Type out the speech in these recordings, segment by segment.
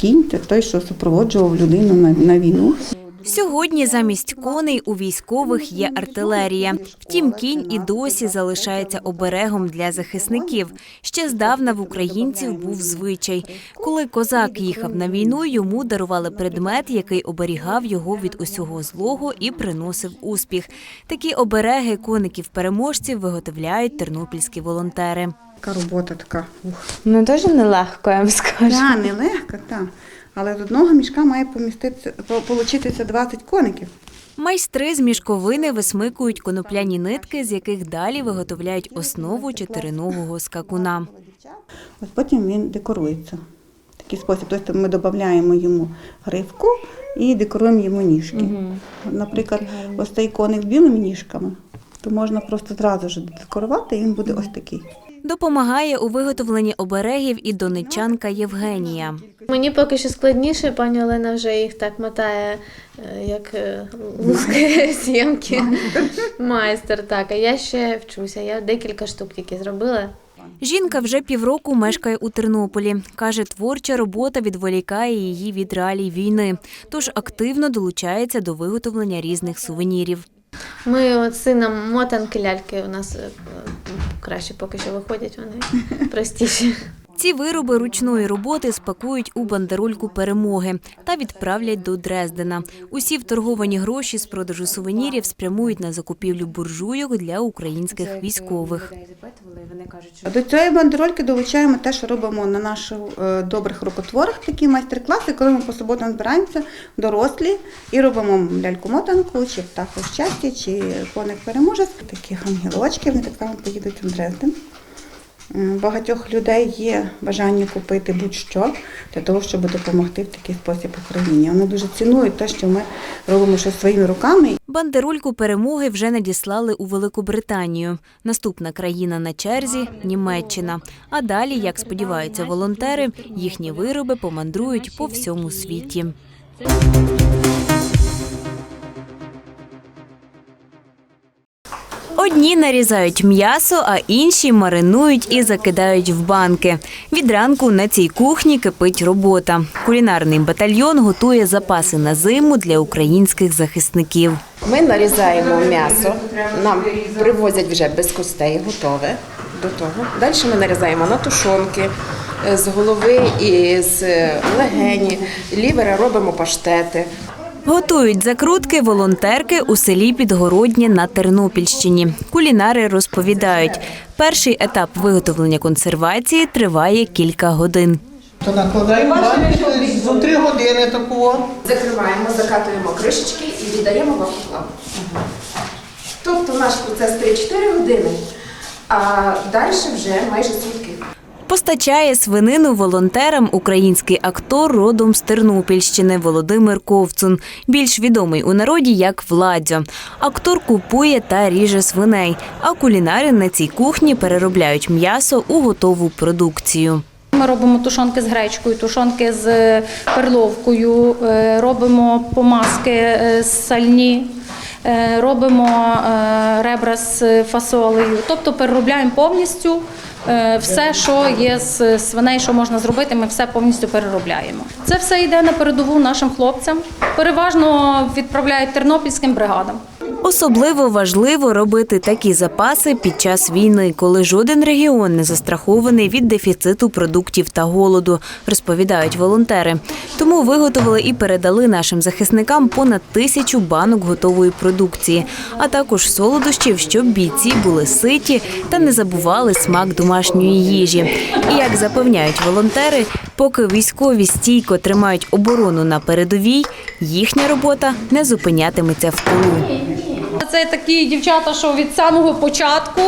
Кінь це той, що супроводжував людину на, на війну. Сьогодні замість коней у військових є артилерія. Втім, кінь і досі залишається оберегом для захисників. Ще здавна в українців був звичай. Коли козак їхав на війну, йому дарували предмет, який оберігав його від усього злого і приносив успіх. Такі обереги коників-переможців виготовляють тернопільські волонтери. Така робота така. Ух. Ну дуже нелегко, я вам скажу. Да, нелегка, так. Але з одного мішка має поміститися, по- получитися 20 коників. Майстри з мішковини висмикують конопляні нитки, з яких далі виготовляють основу чотириногого скакуна. Ось потім він декорується. Такий спосіб. Тобто ми додаємо йому гривку і декоруємо йому ніжки. Наприклад, ось цей коник з білими ніжками, то можна просто зразу ж декорувати, і він буде ось такий. Допомагає у виготовленні оберегів і донечанка Євгенія. Мені поки що складніше, пані Олена вже їх так мотає, е, як е, луски сімки. Майстер, так. А я ще вчуся. Я декілька штук тільки зробила. Жінка вже півроку мешкає у Тернополі. Каже, творча робота відволікає її від реалій війни, тож активно долучається до виготовлення різних сувенірів. Ми от сином мотанки ляльки у нас е, краще поки що виходять, вони простіші. Ці вироби ручної роботи спакують у бандерольку перемоги та відправлять до Дрездена. Усі вторговані гроші з продажу сувенірів спрямують на закупівлю буржуйок для українських військових. До цієї бандерольки долучаємо те, що робимо на наших е, добрих рукотворах, такі майстер-класи, коли ми по суботам збираємося дорослі і робимо ляльку-мотанку, чи птаху щастя, чи коник переможець. Такі ангелочки, вони так само поїдуть у Дрезден. М, Багатьох людей є бажання купити будь-що для того, щоб допомогти в такий спосіб Україні. Вони дуже цінують те, що ми робимо щось своїми руками. Бандерольку перемоги вже надіслали у Велику Британію. Наступна країна на черзі Німеччина. А далі, як сподіваються волонтери, їхні вироби помандрують по всьому світі. Одні нарізають м'ясо, а інші маринують і закидають в банки. Від ранку на цій кухні кипить робота. Кулінарний батальйон готує запаси на зиму для українських захисників. Ми нарізаємо м'ясо, нам привозять вже без костей, готове до того. Далі ми нарізаємо на тушонки е, з голови і з е, легені, лівера робимо паштети. Готують закрутки волонтерки у селі Підгороднє на Тернопільщині. Кулінари розповідають, перший етап виготовлення консервації триває кілька годин. То накладаємо банки за три години такого. Закриваємо, закатуємо кришечки і віддаємо в автоклав. Тобто наш процес 3-4 години, а далі вже майже сутки. Постачає свинину волонтерам український актор родом з Тернопільщини Володимир Ковцун, більш відомий у народі як Владзо. Актор купує та ріже свиней, а кулінари на цій кухні переробляють м'ясо у готову продукцію. Ми робимо тушонки з гречкою, тушонки з е, перловкою, е, робимо помазки е, сальні, робимо ребра з фасолею. Тобто переробляємо повністю все, що є з свиней, що можна зробити, ми все повністю переробляємо. Це все йде на передову нашим хлопцям. Переважно відправляють тернопільським бригадам. Особливо важливо робити такі запаси під час війни, коли жоден регіон не застрахований від дефіциту продуктів та голоду, розповідають волонтери. Тому виготовили і передали нашим захисникам понад тисячу банок готової продукції, а також солодощів, щоб бійці були ситі та не забували смак домашньої їжі. І як запевняють волонтери, поки військові стійко тримають оборону на передовій, їхня робота не зупинятиметься в тилу. Це такі дівчата, що від самого початку,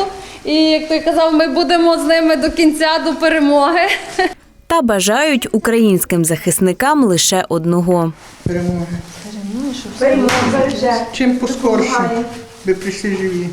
і як той казав, ми будемо з ними до кінця, до перемоги. Та бажають українським захисникам лише одного. Перемоги. Чим поскорше, ви прийшли живі.